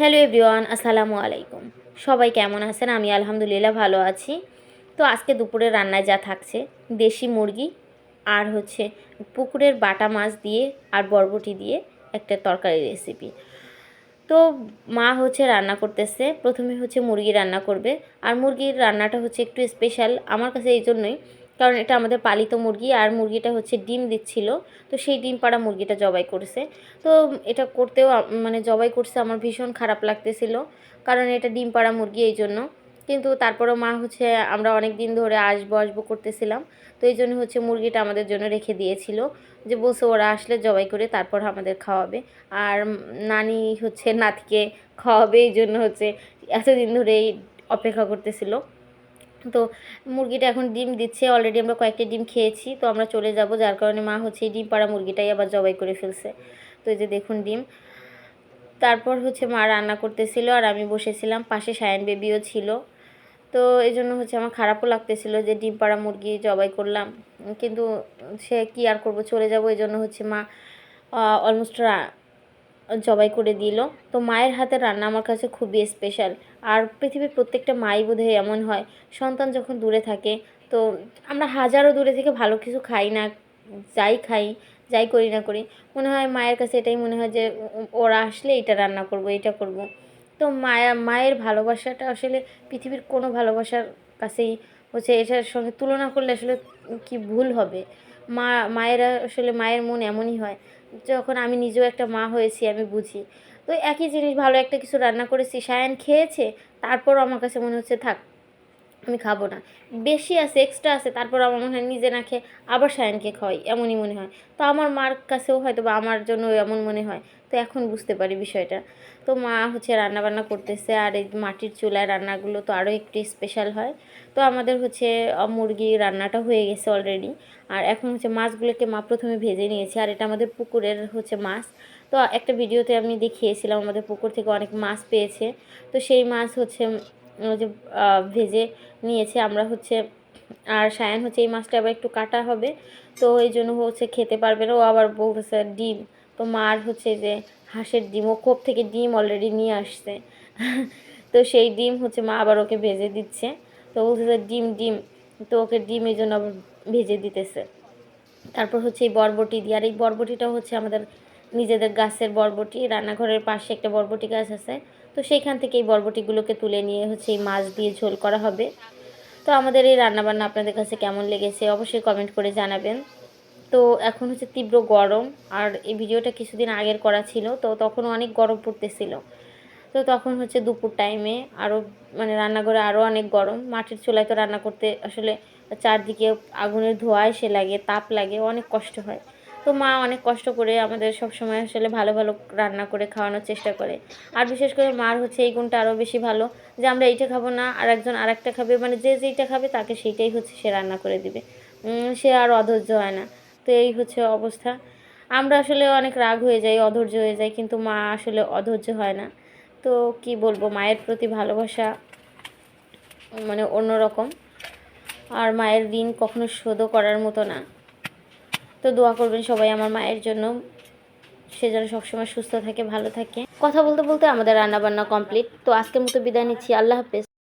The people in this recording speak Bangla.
হ্যালো এভরিওয়ান, আসসালামু আলাইকুম। সবাই কেমন আছেন? আমি আলহামদুলিল্লাহ ভালো আছি। তো আজকে দুপুরে রান্নায় যা থাকছে, দেশি মুরগি আর হচ্ছে পুকুরের বাটা মাছ দিয়ে আর বরবটি দিয়ে একটা তরকারি রেসিপি তো মা হচ্ছে রান্না করতেছে, প্রথমে হচ্ছে মুরগি রান্না করবে। আর মুরগির রান্নাটা হচ্ছে একটু স্পেশাল আমার কাছে এই জন্যই কারণ এটা আমাদের পালিত মুরগি আর মুরগিটা হচ্ছে ডিম দিচ্ছিল। তো সেই ডিম পাড়া মুরগিটা জবাই করছে। তো এটা করতেও মানে জবাই করছে আমার ভীষণ খারাপ লাগতেছিল। কারণ এটা ডিম পাড়া মুরগি এই জন্য। কিন্তু তারপরেও মা হচ্ছে আমরা অনেক দিন ধরে আসব আসব করতেছিলাম। তো এই জন্য হচ্ছে মুরগিটা আমাদের জন্য রেখে দিয়েছিল। যে বলছে ওরা আসলে জবাই করে তারপর আমাদের খাওয়াবে। আর নানি হচ্ছে নাতিকে খাওয়াবে এই জন্য হচ্ছে এতদিন ধরেই অপেক্ষা করতেছিল। তো মুরগিটা এখন ডিম দিচ্ছে অলরেডি আমরা কয়েকটা ডিম খেয়েছি, তো আমরা চলে যাব, যার কারণে মা হচ্ছে ডিম পাড়া মুরগিটাই আবার জবাই করে ফেলছে। তো এই যে দেখুন ডিম। তারপর হচ্ছে মা রান্না করতেছিল আর আমি বসেছিলাম, পাশে সায়ন বেবিও ছিল। তো এই জন্য হচ্ছে আমার খারাপও লাগতেছিল যে ডিম পাড়া মুরগি জবাই করলাম, কিন্তু সে কি আর করব, চলে যাব, এই জন্য হচ্ছে মা অলমোস্ট জবাই করে দিল। তো মায়ের হাতের রান্না আমার কাছে খুবই স্পেশাল আর পৃথিবীর প্রত্যেকটা মাই বোধহয় এমন হয়, সন্তান যখন দূরে থাকে, তো আমরা হাজারো দূরে থেকে ভালো কিছু খাই না, যাই খাই, যাই করি না করি, মনে হয় মায়ের কাছে এটাই মনে হয় যে ওরা আসলে এটা রান্না করব, এটা করব। তো মায়া, মায়ের ভালোবাসাটা আসলে পৃথিবীর কোনো ভালোবাসার কাছেই হচ্ছে, এটার সঙ্গে তুলনা করলে আসলে কি ভুল হবে? মা, মায়েরা আসলে মায়ের মন এমনই হয় যখন আমি নিজেও একটা মা হয়েছি, আমি বুঝি। তো একই জিনিস, ভালো একটা কিছু রান্না করেছি, সায়ান খেয়েছে তারপর আমার কাছে মনে হচ্ছে, থাক। আমি খাব না। বেশি আছে এক্সট্রা আছে, তারপর আমার মনে হয় নিজে না খেয়ে আবার সায়নকে খাওয়াই, এমনই মনে হয়। তো আমার মার কাছেও হয়তো বা আমার জন্য এমন মনে হয়। তো এখন বুঝতে পারি বিষয়টা। তো মা হচ্ছে রান্না বান্না করতেছে, আর এই মাটির চুলায় রান্নাগুলো তো আরও একটু স্পেশাল হয়। তো আমাদের হচ্ছে মুরগি রান্নাটা হয়ে গেছে অলরেডি আর এখন হচ্ছে মাছগুলোকে মা প্রথমে ভেজে নিয়েছে, আর এটা আমাদের পুকুরের হচ্ছে মাছ। তো একটা ভিডিওতে আমি দেখিয়েছিলাম, আমাদের পুকুর থেকে অনেক মাছ পেয়েছে। তো সেই মাছ হচ্ছে যে ভেজে নিয়েছে। আমরা হচ্ছে, আর সায়ান হচ্ছে, এই মাছটা আবার একটু কাটা হবে। তো এই জন্য হচ্ছে খেতে পারবে না। ও আবার বলতেছে, ডিম। তো মার হচ্ছে যে হাঁসের ডিম। ও কোপ থেকে ডিম অলরেডি নিয়ে আসছে। তো সেই ডিম হচ্ছে মা আবার ওকে ভেজে দিচ্ছে। তো বলতেছে, ডিম ডিম। তো ওকে ডিম এই জন্য আবার ভেজে দিতেছে। তারপর হচ্ছে এই বরবটি দিয়ে। আর এই বরবটিটাও হচ্ছে আমাদের নিজেদের গাছের বরবটি, রান্নাঘরের পাশে একটা বরবটি গাছ আছে। তো সেইখান থেকে এই বরবটিগুলোকে তুলে নিয়ে হচ্ছে এই মাছ দিয়ে ঝোল করা হবে। তো আমাদের এই রান্নাবান্না আপনাদের কাছে কেমন লেগেছে অবশ্যই কমেন্ট করে জানাবেন। তো এখন হচ্ছে তীব্র গরম, আর এই ভিডিওটা কিছুদিন আগের করা ছিল, তো তখন অনেক গরম পড়তেছিল। তো তখন হচ্ছে দুপুর টাইমে আরও মানে রান্নাঘরে আরও অনেক গরম। মাটির চুলায় তো রান্না করতে আসলে চারদিকে আগুনের ধোঁয়া এসে লাগে, তাপ লাগে, অনেক কষ্ট হয়। তো মা অনেক কষ্ট করে আমাদের সব সময় আসলে ভালো ভালো রান্না করে খাওয়ানোর চেষ্টা করে। আর বিশেষ করে মার হচ্ছে এই গুণটা আরও বেশি ভালো যে আমরা এইটা খাব না, আর একজন আর একটা খাবে মানে যে যেইটা খাবে তাকে সেইটাই হচ্ছে সে রান্না করে দিবে। সে আর অধৈর্য হয় না। তো এই হচ্ছে অবস্থা। আমরা আসলে অনেক রাগ হয়ে যাই, অধৈর্য হয়ে যাই, কিন্তু মা আসলে অধৈর্য হয় না। তো কি বলব, মায়ের প্রতি ভালোবাসা মানে অন্যরকম। আর মায়ের ঋণ কখনো শোধও করার মতো না। তো দোয়া করবেন সবাই আমার মায়ের জন্য। সে যেন সবসময় সুস্থ থাকে, ভালো থাকে। কথা বলতে বলতে আমাদের রান্নাবান্না কমপ্লিট তো আজকের মতো বিদায় নিচ্ছি। আল্লাহ হাফেজ।